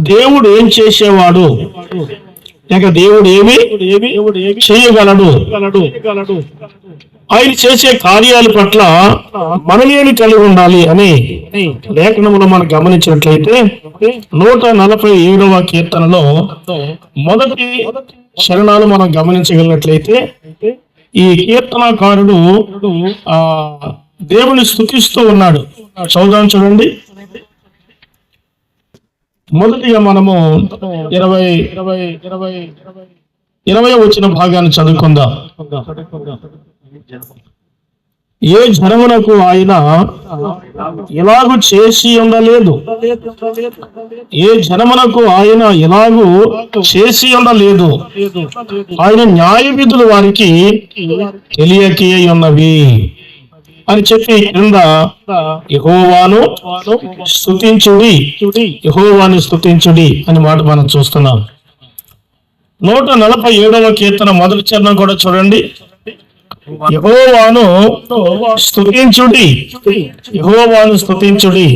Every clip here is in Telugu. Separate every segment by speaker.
Speaker 1: దేవుడు ఏం చేసేవాడు? లేక దేవుడు ఏమి చేయగలడు? ఆయన చేసే కార్యాల పట్ల మనలేని కలిగి ఉండాలి అని లేఖనంలో మనం గమనించినట్లయితే నూట నలభై ఏడవ కీర్తనలో మొదటి శరణాలు మనం గమనించగలిగినట్లయితే ఈ కీర్తనకారుడు ఆ దేవుని స్థుతిస్తూ ఉన్నాడు. చదువుదాం చూడండి. మొదటిగా మనము ఇరవై ఇరవై ఇరవై ఇరవై వచ్చిన భాగాన్ని చదువుకుందాం. ఏ జనమునకు ఆయన ఎలాగు చేసి ఉండలేదు? ఏ జనమునకు ఆయన ఇలాగు చేసి ఉండలేదు? ఆయన న్యాయ విధులు వారికి తెలియకే ఉన్నవి. అని చెప్పి క్రింద యహోవాను స్థుతించుడి యహోవాను స్థుతించుడి అని మాట మనం చూస్తున్నాం. నూట నలభై ఏడవ కీర్తన మొదటి చరణం కూడా చూడండి. యహోవాను స్థుతించుడి యహోవాను స్థుతించుడి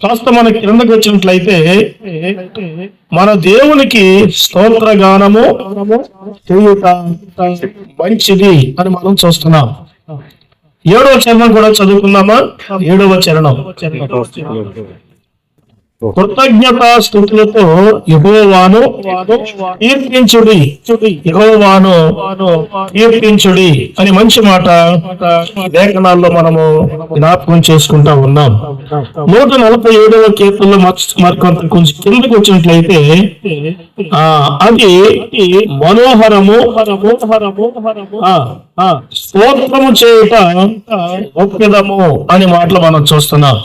Speaker 1: కాస్త మన క్రిందకు వచ్చినట్లయితే మన దేవునికి స్తోత్ర గానము చేయుట మంచిది అని మనం చూస్తున్నాం. ఏడవ చరణం కూడా చదువుకుందామా? ఏడవ చరణం. కృతజ్ఞత స్థుతులతో యహోవాను కీర్తించుడి. యహోవాను కీర్తించుడి అని మంచి మాట లేఖనాల్లో మనము జ్ఞాపకం చేసుకుంటా ఉన్నాం. నూట నలభై ఏడవ కీర్తనలో మరికొంత కొంచెం కిందకు వచ్చినట్లయితే ఆ అది మనోహరము స్తోత్రము చేయుట ఒప్పిదము మాటలు మనం చూస్తున్నాం.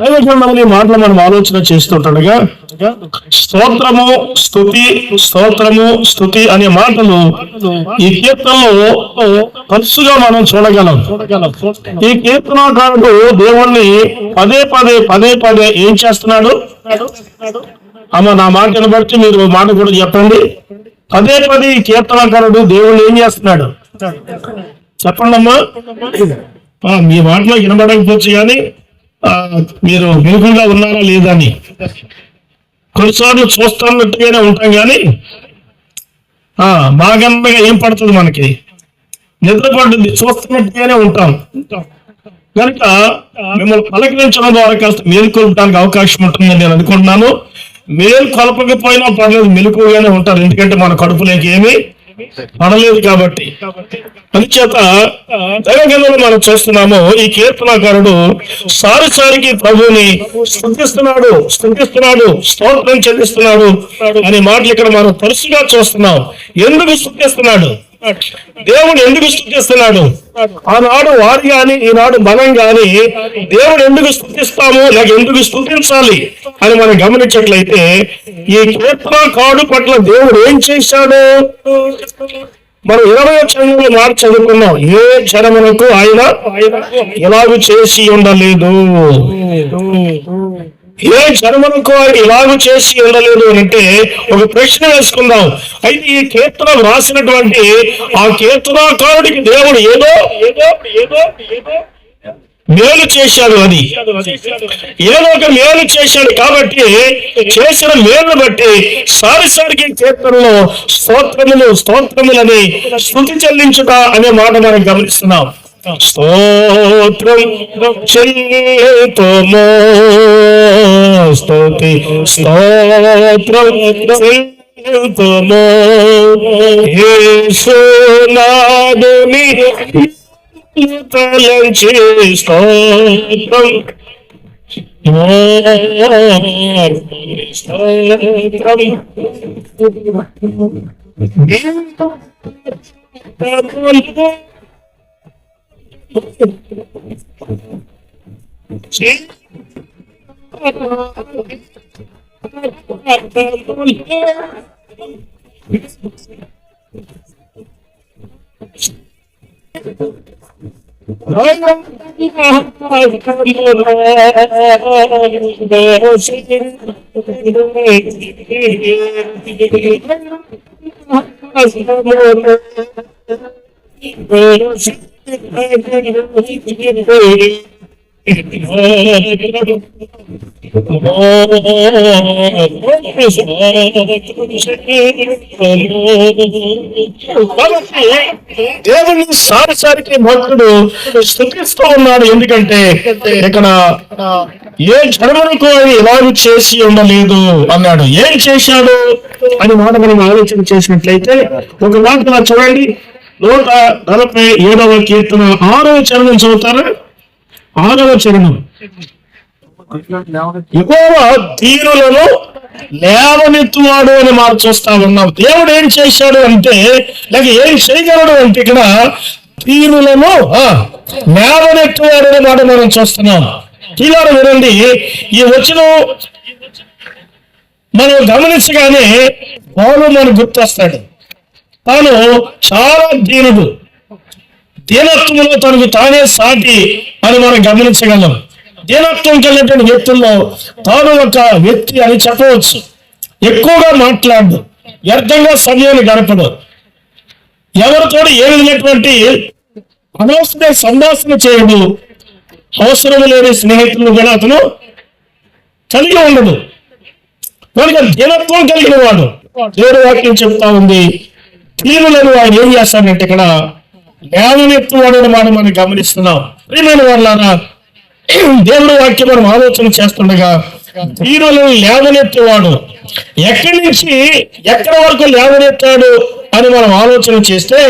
Speaker 1: మనం ఈ మాటలు మనం ఆలోచన చేస్తుండగా స్తోత్రము స్థుతి స్తోత్రము స్థుతి అనే మాటలు ఈ కీర్తనలో తరచుగా మనం చూడగలం. ఈ కీర్తనకారుడు దేవుణ్ణి పదే పదే పదే పదే ఏం చేస్తున్నాడు? అమ్మ నా మాటను బట్టి మీరు మాట కూడా చెప్పండి. పదే పదే ఈ కీర్తనకారుడు దేవుణ్ణి ఏం చేస్తున్నాడు? చెప్పండి అమ్మా మీ మాటలో వినబడకపోవచ్చు కానీ మీరు మెలుగుగా ఉన్నారా లేదా అని. కొన్నిసార్లు చూస్తున్నట్టుగానే ఉంటాం కానీ ఆ, బాగన్నగా ఏం పడుతుంది మనకి. నిద్ర పడుతుంది చూస్తున్నట్టుగానే ఉంటాం. కనుక మిమ్మల్ని పలకరించడం ద్వారా కాస్త మేలుకొల్పడానికి అవకాశం ఉంటుందని నేను అనుకుంటున్నాను. మేలు కొలపకపోయినా పర్లేదు మెలుకుగానే ఉంటారు. ఎందుకంటే మన కడుపులోకి ఏమీ పడలేదు కాబట్టి. అందుచేత దైవగంధంలో మనం చూస్తున్నాము ఈ కీర్తనాకారుడు సారిసారికి ప్రభుని స్థుతిస్తున్నాడు స్థుతిస్తున్నాడు స్తోత్రం చెల్లిస్తున్నాడు అనే మాటలు ఇక్కడ మనం తరచుగా చూస్తున్నాం. ఎందుకు స్థుతిస్తున్నాడు? దేవుడు ఎందుకు స్థుతిస్తున్నాడు ఆనాడు వారు గాని ఈనాడు మనం గాని దేవుడు ఎందుకు స్థుతిస్తాము లేక ఎందుకు స్థుతించాలి అని మనం గమనించట్లయితే ఈ కీర్తనకారుడు పట్ల దేవుడు ఏం చేశాడు? మనం ఇరవై చదువులు మాట చదువుకున్నాం. ఏ జనమునకు ఆయన ఆయన ఎలాగూ చేసి ఉండలేదు. ఏ జన్మలకు ఆయన ఇలాగ చేసి ఉండలేదు అని అంటే ఒక ప్రశ్న వేసుకుందాం. అయితే ఈ కీర్తన రాసినటువంటి ఆ కీర్తనాకారుడికి దేవుడు ఏదో ఏదో ఏదో ఏదో మేలు చేశాడు అది. ఏదో ఒక మేలు చేశాడు కాబట్టి చేసిన మేలును బట్టి సారిసారికి కీర్తనలో స్తోత్రములు స్తోత్రములని స్థుతి చెల్లించుట అనే మాట మనం గమనిస్తున్నాం. స్తోత్రం చెల్లితుమో. స్తుతి స్తోత్రం చెల్లితుమో. యేసునాదుని తలంచి స్తోత్రం. స్తోత్రం. Nói không đi ra ngoài không đi về hồ sinh Đừng để Hãy subscribe cho kênh Ghiền Mì Gõ Để không bỏ lỡ những video hấp దేవుని సారసారికి భక్తుడు స్థుతిస్తూ ఉన్నాడు. ఎందుకంటే ఇక్కడ ఏ జన్మనుకు అది ఎలాగూ చేసి ఉండలేదు అన్నాడు. ఏం చేశాడు? అని మాట మనం ఆలోచన చేసినట్లయితే ఒక మాట చూడండి. నూట నలభై ఏడవ కీర్తన ఆరవ చరణం చదువుతారా? ఆరవ చరణం. ఎక్కువ తీరులను లేవనెత్తువాడు అని మాట చూస్తా ఉన్నాం. దేవుడు ఏం చేశాడు అంటే లేక ఏం చేయగలడు అంటే ఇక్కడ తీరులను ఆ, లేవనెత్తువాడు అనే మాట మనం చూస్తున్నాం. తీరాలు వినండి ఈ వచ్చిన మనం గమనించగానే పౌలు మనకు గుర్తొస్తాడు. తాను చాలా దీనుడు. దీనత్వంలో తనకు తానే సాటి అని మనం గమనించగలం. దీనత్వం కలిగినటువంటి వ్యక్తుల్లో తాను ఒక వ్యక్తి అని చెప్పవచ్చు. ఎక్కువగా మాట్లాడు వ్యర్థంగా సమయాన్ని గడపడు ఎవరితో ఏ విధమైనటువంటి అనవసర సంభాషణ చేయడు. అవసరం లేని స్నేహితులను కూడా అతను కలిగి ఉండదు కనుక దీనత్వం కలిగిన వాడు దేవుడు వాక్యం చెప్తా ఉంది. తీరులను ఆయన ఏం చేస్తాడంటే ఇక్కడ లేవనెత్తువాడు అని మనం మనం గమనిస్తున్నాం. ప్రియమైన వాళ్ళారా దేవుడు వాక్యం మనం ఆలోచన చేస్తుండగా తీరులను లేవనెత్తేవాడు. ఎక్కడి నుంచి ఎక్కడి వరకు లేవనెత్తాడు అని మనం ఆలోచన చేస్తే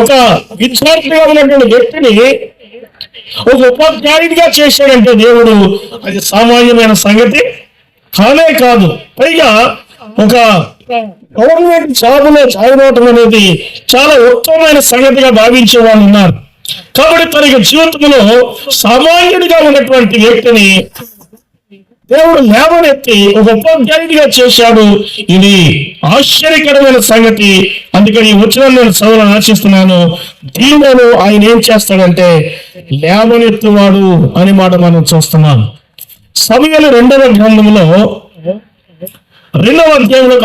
Speaker 1: ఒక విద్యార్థిగా ఉన్నటువంటి వ్యక్తిని ఒక ఉపాధ్యాయుడిగా చేశాడంటే దేవుడు అది సామాన్యమైన సంగతి. కానే కాదు. పైగా ఒక గవర్నమెంట్ జాబులో జాయిన్ అవటం అనేది చాలా ఉత్తమమైన సంగతిగా భావించే వాళ్ళు ఉన్నారు. కాబట్టి తన యొక్క జీవితంలో సామాన్యుడిగా ఉన్నటువంటి వ్యక్తిని దేవుడు లేవనెత్తి ఒక ఉపాధ్యాయుడిగా చేశాడు. ఇది ఆశ్చర్యకరమైన సంగతి. అందుకని ఈ వచ్చిన నేను చదవాలని ఆశిస్తున్నాను. దీనిలో ఆయన ఏం చేస్తాడంటే లేవనెత్తువాడు అని మాట మనం చూస్తున్నాం. సమయాలు రెండవ గ్రంథంలో రెండవ అధ్యాయంలో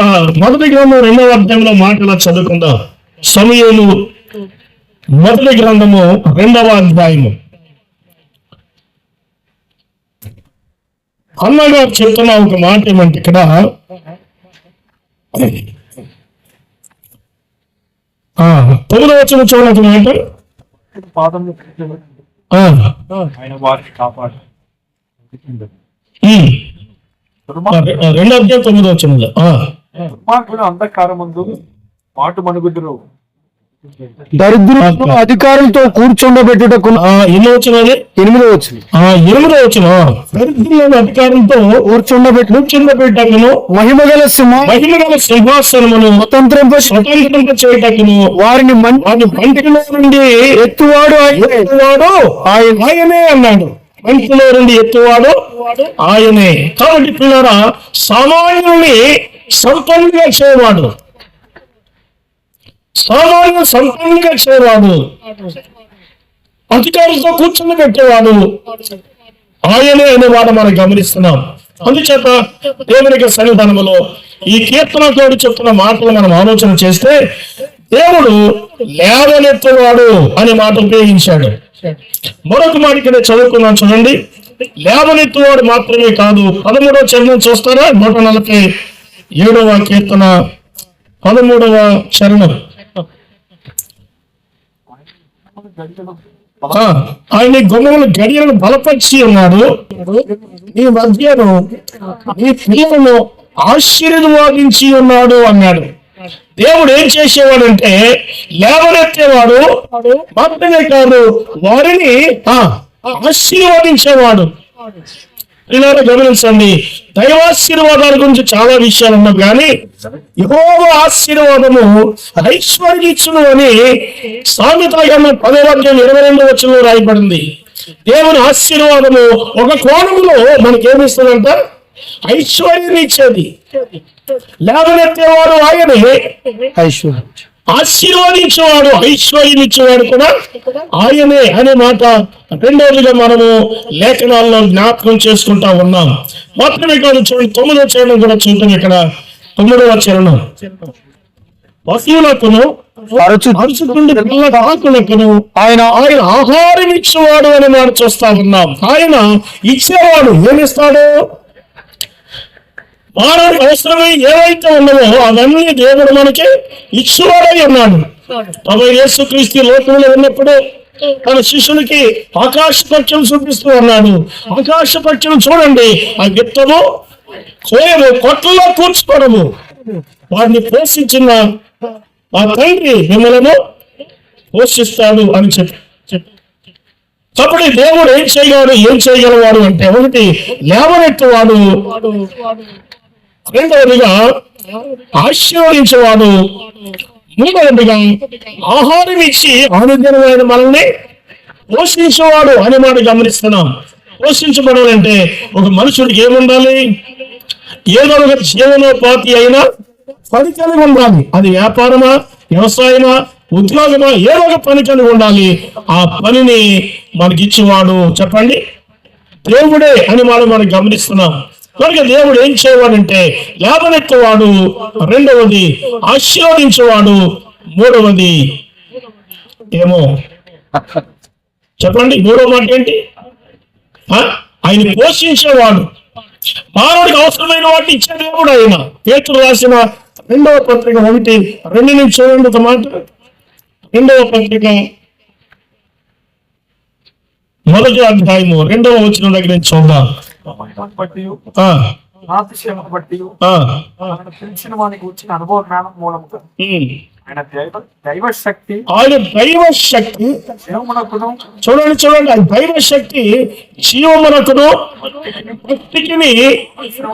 Speaker 1: మొదటి గ్రంథం రెండవ అధ్యాయంలో మాటలా చదువుకుందాం. సమయలు మొదటి గ్రంథము రెండవ అధ్యాయము. అన్నగారు చెప్తున్న ఒక మాట ఏమంటే ఇక్కడ తొమ్మిదవ వచ్చిన చూడండి మాట.
Speaker 2: ఆయన వారిని కాపాడు.
Speaker 1: రెండో అధ్యాయం తొమ్మిదవ వచ్చినది
Speaker 2: దుర్మార్గుడు అంధకారం ముందు మాటు మనుగుడ్రు.
Speaker 3: దరిద్రులను అధికారులతో కూర్చుండబెట్టుటకు
Speaker 1: ఎన్నో వచ్చినది
Speaker 3: ఎనిమిదో వచ్చింది
Speaker 1: ఆ ఎనిమిదో వచ్చిన దరిద్రులను అధికారంతో
Speaker 3: కూర్చుండబెట్టు
Speaker 1: కూర్చుండబెట్టకును.
Speaker 3: మహిమగల సింహ
Speaker 1: మహిమగల సింహాసనమును
Speaker 3: స్వతంత్రింప
Speaker 1: స్వతంత్రంగా చేయటకును
Speaker 3: వారిని మం
Speaker 1: వాటి బంటిలో నుండి
Speaker 3: ఎత్తువాడు ఆయన.
Speaker 1: ఎత్తువాడు ఆయన ఆయనే అన్నాడు. బంటిలో నుండి ఎత్తువాడు. ఆయనే. కాబట్టి పిల్లరా సామాన్యుల్ని సంపన్నుగా చేయవాడు సామాన్య సంపన్నుగా చేయవాడు అధికారులతో కూర్చొని పెట్టేవాడు. ఆయనే అనేవాడు మనం గమనిస్తున్నాం. అందుచేత దేవునికి సన్నిధానములో ఈ కీర్తనతోడు చెప్తున్న మాటలు మనం ఆలోచన చేస్తే దేవుడు లేవనెత్తవాడు అనే మాట ఉపయోగించాడు. మరొక మాట ఇక్కడ చదువుకున్నాను చూడండి. లేవనెత్తువాడు మాత్రమే కాదు పదమూడవ చరణం చూస్తారా? నూట నలభై ఏడవ కీర్తన పదమూడవ చరణం. ఆ, ఆయన గుమ్మములు గడియలను బలపరిచి ఉన్నాడు. నీ మధ్యను నీ పిల్లలను ఆశీర్వాదించి ఉన్నాడు అన్నాడు. దేవుడు ఏం చేసేవాడంటే లేవనెత్తేవాడు మాత్రమే కాదు వారిని ఆ, ఆశీర్వదించేవాడు. గమనించండి దైవాశీర్వాదాల గురించి చాలా విషయాలు ఉన్నాయి కానీ యహోవ ఆశీర్వాదము ఐశ్వర్యచ్చును అని సామెతల కన్నా పదవాక్యం ఇరవై రెండు వచ్చంలో రాయబడింది. దేవుని ఆశీర్వాదము ఒక కోణంలో మనకేమిస్తుందంట ఐశ్వర్యం ఇచ్చేది లేవనెత్తేవాడు ఆయనే.
Speaker 3: ఐశ్వర్యం.
Speaker 1: ఆశీర్వదించేవాడు ఐశ్వర్యం ఇచ్చేవాడు కూడా ఆయనే అనే మాట రెండోదిగా మనము లేఖనాల్లో జ్ఞాపకం చేసుకుంటా ఉన్నాం. మాత్రమే కాదు చూడండి తొమ్మిదవ చరణం కూడా చూద్దాం ఇక్కడ. తొమ్మిదవ చరణం. అరుచుకుండి ఆకులకును ఆయన ఆయన ఆహారం ఇచ్చేవాడు అని మాట చూస్తా ఉన్నాం. ఆయన ఇచ్చేవాడు ఏమిస్తాడు? మానవుడికి అవసరమై ఏవైతే ఉన్నవో అవన్నీ దేవుడు మనకి ఇచ్చేవాడై ఉన్నాడు. ప్రభు యేసుక్రీస్తు లోకంలో ఉన్నప్పుడు తన శిష్యులకి ఆకాశ పక్షం చూపిస్తూ ఉన్నాడు. ఆకాశ పక్షం చూడండి. ఆ విత్తము కోయము కొట్లలో కూర్చుకోవడము వారిని పోషించిన ఆ తండ్రి మిమ్మలను పోషిస్తాడు అని చెప్పి. చెప్పి కాబట్టి దేవుడు ఏం చేయగలడు ఏం చేయగలవాడు అంటే ఒకటి లేవనెట్టువాడు రెండవదిగా ఆశీర్వదించేవాడు మూడవదిగా ఆహారం ఇచ్చి అనుదినమైన మనల్ని పోషించేవాడు అని మాట గమనిస్తున్నాం. పోషించబడాలంటే ఒక మనుషుడికి ఏముండాలి? ఏదో ఒక జీవనోపాధి అయినా పని కలిగి ఉండాలి. అది వ్యాపారమా వ్యవసాయమా ఉద్యోగమా ఏదో ఒక పని కలిగి ఉండాలి. ఆ పనిని మనకిచ్చేవాడు చెప్పండి? దేవుడే అని మనం మనం గమనిస్తున్నాం. కనుక దేవుడు ఏం చేయవాడంటే లేవనెత్తవాడు రెండవది ఆశీర్వదించేవాడు మూడవది ఏమో? చెప్పండి మూడవ మాట ఏంటి? ఆ? ఆయన పోషించేవాడు. మానవుడికి అవసరమైన వాటిని ఇచ్చే దేవుడు ఆయన. పేతులు రాసిన రెండవ పత్రిక ఒకటి రెండు నుంచి చూడండి ఒక మాట. రెండవ పత్రిక మొదటి అధ్యాయము రెండవ వచ్చిన దగ్గర నుంచి చూద్దాం.
Speaker 2: ఆయన పిలిచిన వానికి వచ్చిన అనుభవ జ్ఞానం మూలముగా
Speaker 1: ఉమ్.
Speaker 2: ఆయన దైవ దైవ శక్తి
Speaker 1: ఆయన దైవ శక్తి
Speaker 2: జీవమునకును
Speaker 1: చూడండి చూడండి ఆ దైవ శక్తి జీవమునకును భక్తికిని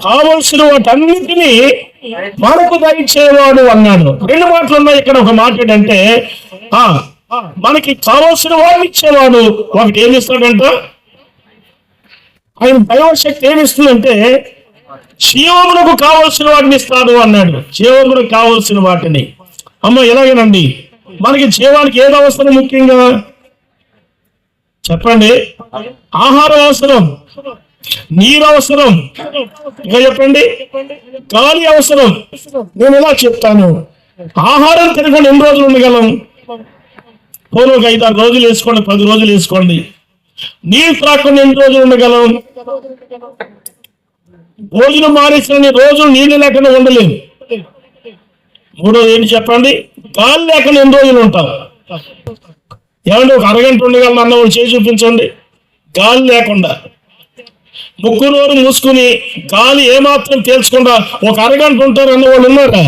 Speaker 1: కావలసిన వాటన్నిటినీ మనకు దయచేవాడు అన్నాడు. రెండు మాటలు ఉన్నాయి ఇక్కడ ఒక మాట ఏంటంటే ఆ మనకి కావలసిన వాడిని ఇచ్చేవాడు. ఒకటి ఏమి ఇస్తాడంట ఆయన దైవశక్తి శక్తి అంటే ఇస్తుందంటే జీవమునకు కావలసిన వాటిని ఇస్తాడు అన్నాడు. జీవమునకు కావలసిన వాటిని. అమ్మ ఎలాగేనండి? మనకి జీవానికి ఏది అవసరం ముఖ్యంగా చెప్పండి. ఆహారం అవసరం నీరు అవసరం ఇంకా చెప్పండి. గాలి అవసరం. నేను ఎలా చెప్తాను? ఆహారం తినకుండా ఎన్ని రోజులు ఉండగలం? పూర్వక ఐదు ఆరు రోజులు వేసుకోండి పది రోజులు వేసుకోండి. నీళ్ళు త్రాకుండా ఎన్ని రోజులు ఉండగలం భోజనం మానేసిన రోజులు నీళ్ళు లేకుండా ఉండలేము మూడోది ఏంటి చెప్పండి? గాలి లేకుండా ఎన్ని రోజులు ఉంటాం ఏమంటే ఒక అరగంట ఉండగలను? అన్న వాళ్ళు చేసి చూపించండి. గాలి లేకుండా. ముక్కు నోరు మూసుకుని గాలి ఏమాత్రం తేల్చకుండా ఒక అరగంట ఉంటారు అన్న వాళ్ళు ఉన్నారా?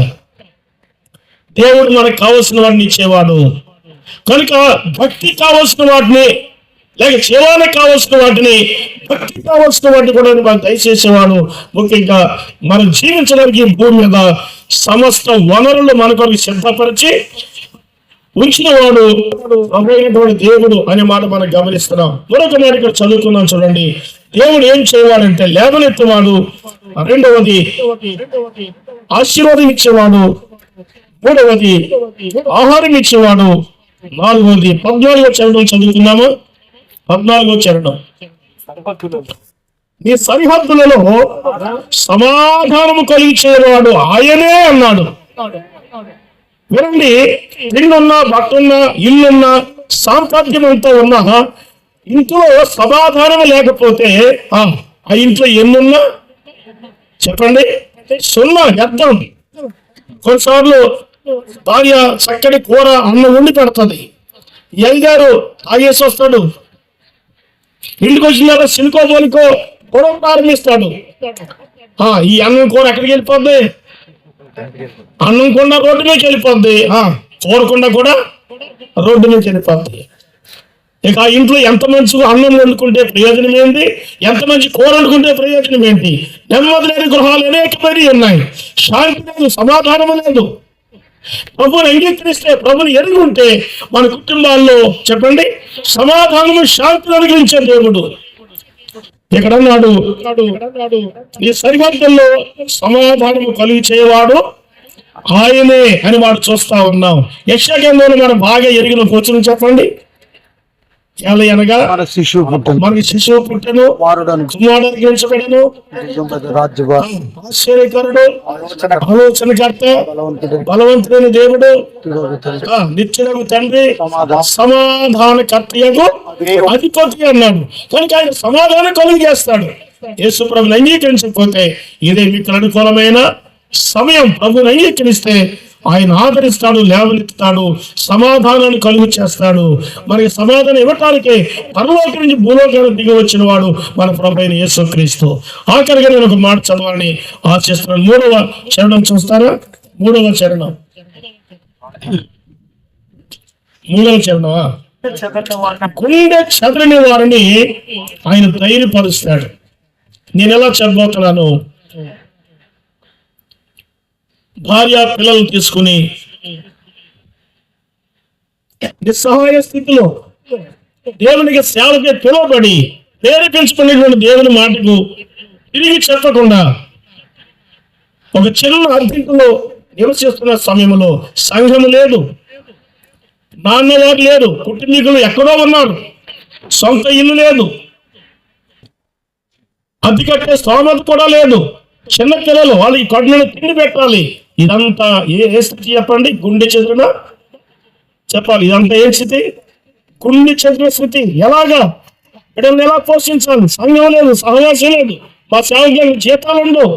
Speaker 1: దేవుడు మనకు కావలసిన వాడిని ఇచ్చేవాడు. కనుక భక్తి కావలసిన వాటిని లేక జీవానికి కావలసిన వాటిని భక్తి కావలసిన వాటిని కూడా మనం దయచేసేవాడు. ముఖ్యంగా మనం జీవించడానికి భూమి మీద సమస్త వనరులు మన కొరకు సిద్ధపరిచి ఉంచిన వాడు దేవుడు అనే మాట మనం గమనిస్తున్నాం. మరొక మాట ఇక్కడ చదువుకున్నాం చూడండి. దేవుడు ఏం చేయవాడంటే లేవనెత్తేవాడు. రెండవది ఆశీర్వాదం ఇచ్చేవాడు. మూడవది ఆహారం ఇచ్చేవాడు. నాలుగవది పద్నాలుగో చదువు చదువుతున్నాము పద్నాలుగో చరణం. నీ సరిహద్దులలో సమాధానము కలిగించేవాడు ఆయనే అన్నాడు. వినండి తిండున్నా బట్టున్నా ఇల్లున్నా సాంపత్యం అంతా ఉన్నా ఇంట్లో సమాధానం లేకపోతే ఆ ఆ ఇంట్లో ఎన్నున్నా? చెప్పండి. సున్నా వ్యర్థం. కొన్నిసార్లు భార్య చక్కటి కూర అన్నం వండి పెడుతుంది. ఎల్గారు తాగేసి వస్తాడు. ఇంటికి వచ్చిన తర్వాత సినుకో పోలికో గొడవ ప్రారంభిస్తాడు. ఆ, ఈ అన్నం కూర ఎక్కడికి వెళ్ళిపోద్ది? అన్నం కొండ రోడ్డు నుంచి వెళ్ళిపోద్ది. ఆ, కూరకుండా కూడా రోడ్డు నుంచి వెళ్ళిపోద్ది. ఇక ఆ ఇంట్లో ఎంత మంచి అన్నం వండుకుంటే ప్రయోజనం ఏంటి? ఎంత మంచి కూర వండుకుంటే ప్రయోజనం ఏంటి? నెమ్మది లేని గృహాలు అనేకమైన ఉన్నాయి. శాంతి లేదు సమాధానం లేదు. ప్రభుని అంగీకరిస్తే ప్రభుని ఎరిగి ఉంటే మన కుటుంబాల్లో చెప్పండి సమాధానము శాంతిని అనుగ్రహించే దేవుడు. ఇక్కడ అన్నాడు ఈ సరిహద్దుల్లో సమాధానము కలిగి చేయవాడు ఆయనే అని వాడు చూస్తా ఉన్నాం. యక్షగంధంలో మనం బాగా ఎరిగిన కూర్చుని చెప్పండి. కేల అనగా
Speaker 3: మన శిశువు పుట్టను.
Speaker 1: మనకి శిశువు పుట్టెను
Speaker 3: వారుడను.
Speaker 1: కుమారుడు అనుగ్రహించబడను ఆశ్చర్యకరుడు ఆలోచనకర్త
Speaker 3: బలవంతుడు.
Speaker 1: బలవంతుడైన దేవుడు. నిత్యుడకు తండ్రి.
Speaker 3: సమాధానం.
Speaker 1: సమాధానకర్తయకు అధిపతి అన్నాడు కనుక ఆయన సమాధానం కలుగు చేస్తాడు యేసు ప్రభుని అంగీకరించకపోతే ఇదే మీకు అనుకూలమైన సమయం. ప్రభుని అంగీకరిస్తే ఆయన ఆదరిస్తాడు లేవనెత్తుతాడు సమాధానాన్ని కలుగు చేస్తాడు. మనకి సమాధానం ఇవ్వటానికి పరలోకి నుంచి భూలోకానికి దిగి వచ్చిన వాడు మన ప్రభు యేసుక్రీస్తు. ఆఖరిగా నేను ఒక మాట చదవాలని ఆశిస్తున్నాను. మూడవ చరణం చూస్తారా? మూడవ చరణం. మూడవ చరణమా? గుండె చెదరని వారిని ఆయన ధైర్యపరుస్తాడు. నేను ఎలా చెప్పబోతున్నాను? భార్య పిల్లలను తీసుకుని నిస్సహాయ స్థితిలో దేవునికి సేవకే పిలువబడి ప్రేరేపించుకునేటువంటి దేవుని మాటకు తిరిగి చెప్పకుండా ఒక చిన్న అర్థింపులో నివసిస్తున్న సమయంలో సంఘము లేదు. నాన్నవారు లేదు. కుటుంబీకులు ఎక్కడో ఉన్నారు. సొంత ఇల్లు లేదు. అద్దె కట్టే స్తోమత కూడా లేదు. చిన్న పిల్లలు వాళ్ళకి కడుపులో తిండి పెట్టాలి. ఇదంతా ఏ ఏ స్థితి చెప్పండి? గుండె చెదిరిన? చెప్పాలి. ఇదంతా ఏ స్థితి? గుండె చెదిరిన స్థితి. ఎలాగా? బిడ్డల్ని ఎలా పోషించాలి? సంఘం లేదు సహవాసం లేదు. మా సేవకి జీతాలు ఉండవు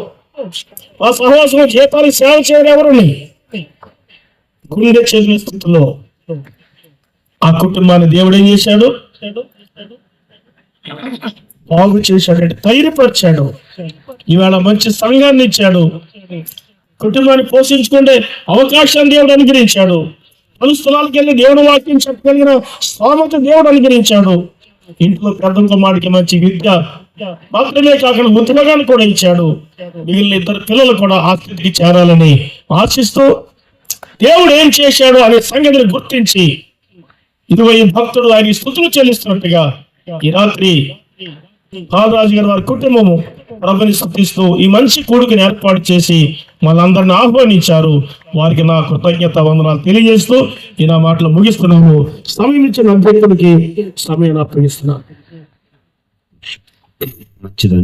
Speaker 1: మా సహవాసం జీతాలు సేవ చేయడం ఎవరుని? గుండె చెదిరిన స్థితిలో ఆ కుటుంబాన్ని దేవుడు ఏం చేశాడు? బాగు చేశాడు ధైర్యపరిచాడు ఇవాళ మంచి సంఘాన్ని ఇచ్చాడు. కుటుంబాన్ని పోషించుకుంటే అవకాశాన్ని దేవుడు అనుగ్రహించాడు. పలు స్థలాలకు వెళ్ళి దేవుడు వాక్యం చెప్పగలిగిన స్థోమత దేవుడు అనుగ్రహించాడు. ఇంట్లో పెద్ద కుమారుడికి మంచి విద్య మాత్రమే కాకుండా ముద్రగాన్ని కూడా ఇచ్చాడు. మిగిలిన ఇద్దరు పిల్లలు కూడా ఆ చేరాలని ఆశిస్తూ దేవుడు ఏం చేశాడు అనే సంగతిని గుర్తించి ఇరవై భక్తుడు ఆయన స్థుతులు చెల్లిస్తున్నట్టుగా ఈ రాత్రి బాలరాజు గారి వారి కుటుంబము ప్రభుని స్థుతిస్తూ ఈ మంచి కొడుకుని ఏర్పాటు చేసి మనందరిని ఆహ్వానించారు. వారికి నా కృతజ్ఞత వందనాలు తెలియజేస్తూ ఈ నా మాటలు ముగిస్తున్నాము సమయం ఇచ్చిన అభ్యర్థులకి సమయం అప్పగిస్తున్నాను
Speaker 4: మంచిదండి.